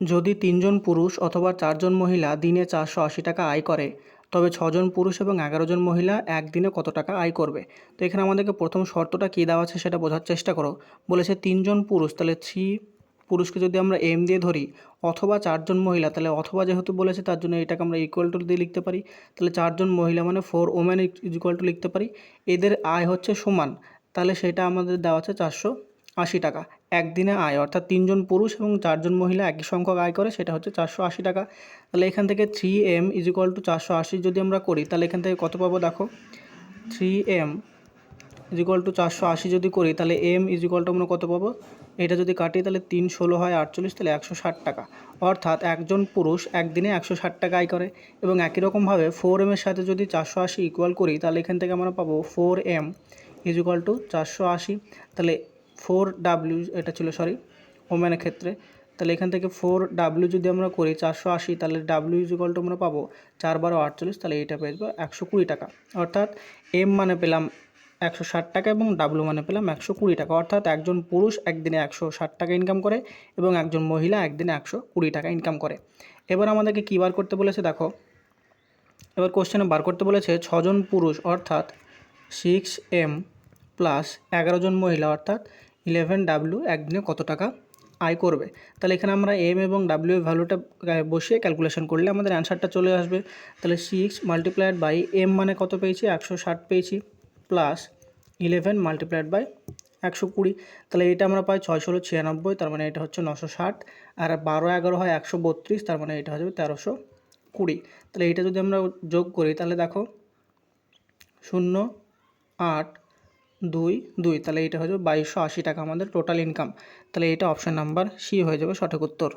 যদি তিনজন পুরুষ অথবা চারজন মহিলা দিনে চারশো আশি টাকা আয় করে, তবে ছজন পুরুষ এবং এগারো জন মহিলা একদিনে কত টাকা আয় করবে? তো এখানে আমাদেরকে প্রথম শর্তটা কী দেওয়া আছে সেটা বোঝার চেষ্টা করো। বলেছে তিনজন পুরুষ, তাহলে থ্রি পুরুষকে যদি আমরা এম দিয়ে ধরি, অথবা চারজন মহিলা, তাহলে অথবা যেহেতু বলেছে তার জন্য এটাকে আমরা ইকুয়াল টু দিয়ে লিখতে পারি, তাহলে চারজন মহিলা মানে ফোর ওমেন ইকুয়াল টু লিখতে পারি। এদের আয় হচ্ছে সমান, তাহলে সেটা আমাদের দেওয়া আছে চারশো আশি টাকা। একদিনে আয়, অর্থাৎ তিনজন পুরুষ এবং চারজন মহিলা একই সংখ্যক আয় করে, সেটা হচ্ছে চারশো আশি টাকা। তাহলে এখান থেকে three M is equal to চারশো আশি যদি আমরা করি, তাহলে এখান থেকে কত পাবো দেখো? Three M is equal to চারশো আশি যদি করি, তাহলে এম ইজ ইকুয়াল টু আমরা কত পাবো? এটা যদি কাটি, তাহলে তিন ষোলো হয় আটচল্লিশ, তাহলে একশো ষাট টাকা। অর্থাৎ একজন পুরুষ একদিনে একশো ষাট টাকা আয় করে এবং একই রকমভাবে ফোর এমের সাথে যদি চারশো আশি ইকুয়াল করি, তাহলে এখান থেকে আমরা পাবো four M is equal to চারশো আশি। তাহলে ফোর ডাব্লিউ, এটা ছিল সরি ওম্যানের ক্ষেত্রে। তাহলে এখান থেকে ফোর ডাব্লিউ যদি আমরা করি চারশো আশি, তাহলে ডাব্লিউ ইজ ইকুয়াল টু আমরা পাবো চার বারো আটচল্লিশ, তাহলে এইটা পেয়ে যাব একশো কুড়ি টাকা। অর্থাৎ এম মানে পেলাম একশো ষাট টাকা এবং ডাব্লু মানে পেলাম একশো কুড়ি টাকা। অর্থাৎ একজন পুরুষ একদিনে একশো ষাট টাকা ইনকাম করে এবং একজন মহিলা একদিনে একশো কুড়ি টাকা ইনকাম করে। এবার আমাদেরকে কী বার করতে বলেছে, দেখো। এবার কোশ্চেনে বার করতে বলেছে ছজন পুরুষ, অর্থাৎ সিক্স এম প্লাস এগারো জন মহিলা, অর্থাৎ ইলেভেন ডাব্লিউ একদিনে কত টাকা আয় করবে? তাহলে এখানে আমরা এম এবং ডাব্লিউ ভ্যালুটা বসিয়ে ক্যালকুলেশন করলে আমাদের অ্যান্সারটা চলে আসবে। তাহলে সিক্স মাল্টিপ্লাইড বাই এম মানে কত পেয়েছি? একশো ষাট পেয়েছি প্লাস ইলেভেন মাল্টিপ্লাইড বাই একশো কুড়ি। তাহলে এটা আমরা পাই ছয় ষোলো ছিয়ানব্বই, তার মানে এটা হচ্ছে নশো ষাট। আর বারো এগারো হয় একশো বত্রিশ, তার মানে এটা যাবে তেরোশো কুড়ি। তাহলে এটা যদি আমরা যোগ করি, তাহলে দেখো, শূন্য আট দুই দুই। তাহলে এটা হয়ে যাবে বাইশশো আশি টাকা আমাদের টোটাল ইনকাম তাহলে এটা অপশান নাম্বার সি হয়ে যাবে সঠিক উত্তর।